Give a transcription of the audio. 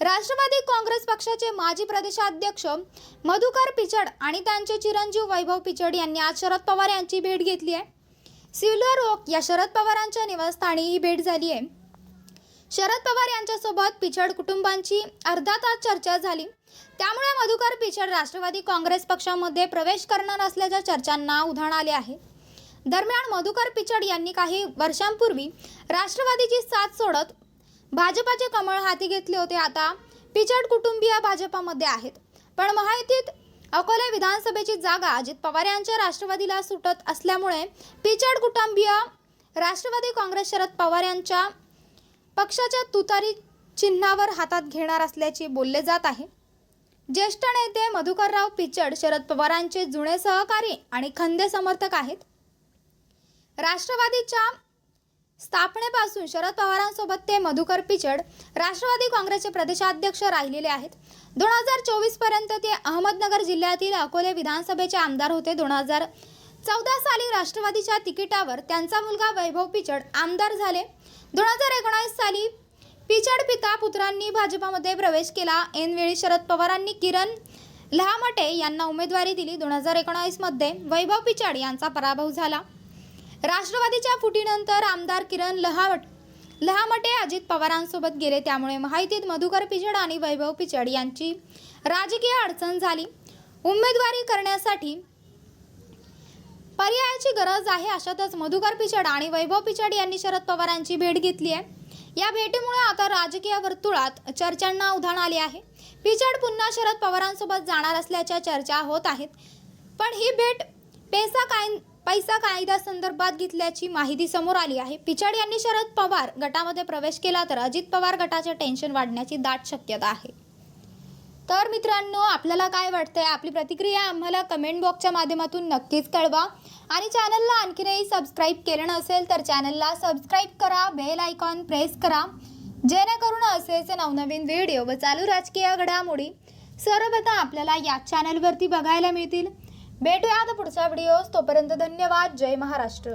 राष्ट्रवादी काँग्रेस पक्षाचे माजी प्रदेशाध्यक्ष मधुकर पिचड आणि त्यांचे चिरंजीव वैभव पिचड यांनी आज शरद पवार यांची भेट घेतली आहे. सिल्वर ओक या शरद पवारांच्या निवासस्थानी ही भेट झाली आहे. शरद पवार यांच्यासोबत पिचड कुटुंबांची अर्धा तास चर्चा झाली. त्यामुळे मधुकर पिचड राष्ट्रवादी काँग्रेस पक्षामध्ये प्रवेश करणार असल्याच्या चर्चांना उधाण आले आहे. दरम्यान मधुकर पिचड यांनी काही वर्षांपूर्वी राष्ट्रवादीची साथ सोडत भाजपाचे कमळ हाती घेतले होते आता पिचड कुटुंबीय भाजपामध्ये आहेत. पण महायुतीत अकोला विधानसभेची जागा अजित पवार यांच्या राष्ट्रवादीला सुटत असल्यामुळे पिचड कुटुंबीय राष्ट्रवादी काँग्रेस शरद पवार यांच्या पक्षाच्या तुतारी चिन्हावर हातात घेणार असल्याचे बोलले जात आहे. ज्येष्ठ नेते मधुकरराव पिचड शरद पवारांचे जुने सहकारी आणि खंदे समर्थक आहेत. राष्ट्रवादीच्या स्थापनेपासून शरद पवारांसोबत ते मधुकर पिचड राष्ट्रवादी काँग्रेसचे प्रदेशाध्यक्ष राहिलेले आहेत. दोन हजार चोवीसपर्यंत ते अहमदनगर जिल्ह्यातील अकोले विधानसभेचे आमदार होते. दोन हजार चौदा साली राष्ट्रवादीच्या तिकिटावर त्यांचा मुलगा वैभव पिचड आमदार झाले. दोन हजार एकोणावीस साली पिचड पिता पुत्रांनी भाजपामध्ये प्रवेश केला. ऐनवेळी शरद पवारांनी किरण लहामटे यांना उमेदवारी दिली. दोन हजार एकोणावीसमध्ये वैभव पिचड यांचा पराभव झाला. राष्ट्रवादीच्या फुटीनंतर आमदार किरण लहावट लहामटे अजित पवारांसोबत गेले. त्यामुळे माहितीत मधुकर पिचड आणि वैभव पिचड यांची राजकीय अडचण झाली. उमेदवारी करण्यासाठी पर्यायाची गरज आहे अशातच मधुकर पिचड आणि वैभव पिचड यांनी शरद पवारांची भेट घेतली आहे. या भेटीमुळे आता राजकीय वर्तुळात चर्चांना उधाण आले आहे. पिचड पुन्हा शरद पवारांसोबत जाणार असल्याच्या चर्चा होत आहेत. पण ही भेट पैसा काय पैसा कायदा संदर्भात घेतल्याची माहिती समोर आली आहे. पिचाड यांनी शरद पवार गटामध्ये प्रवेश केला तर अजित पवार गटाचे टेन्शन वाढण्याची दाट शक्यता आहे. तर मित्रांनो आपल्याला काय वाटतंय? आपली प्रतिक्रिया आम्हाला कमेंट बॉक्सच्या माध्यमातून नक्कीच कळवा. आणि चॅनलला आणखीनही सबस्क्राईब केलं नसेल तर चॅनलला सबस्क्राईब करा बेल आयकॉन प्रेस करा. जेणेकरून असेच नवनवीन व्हिडिओ व चालू राजकीय घडामोडी सर्वप्रथम आपल्याला या चॅनलवरती बघायला मिळतील. भेटूया आता पुढच्या व्हिडिओज तोपर्यंत धन्यवाद. जय महाराष्ट्र.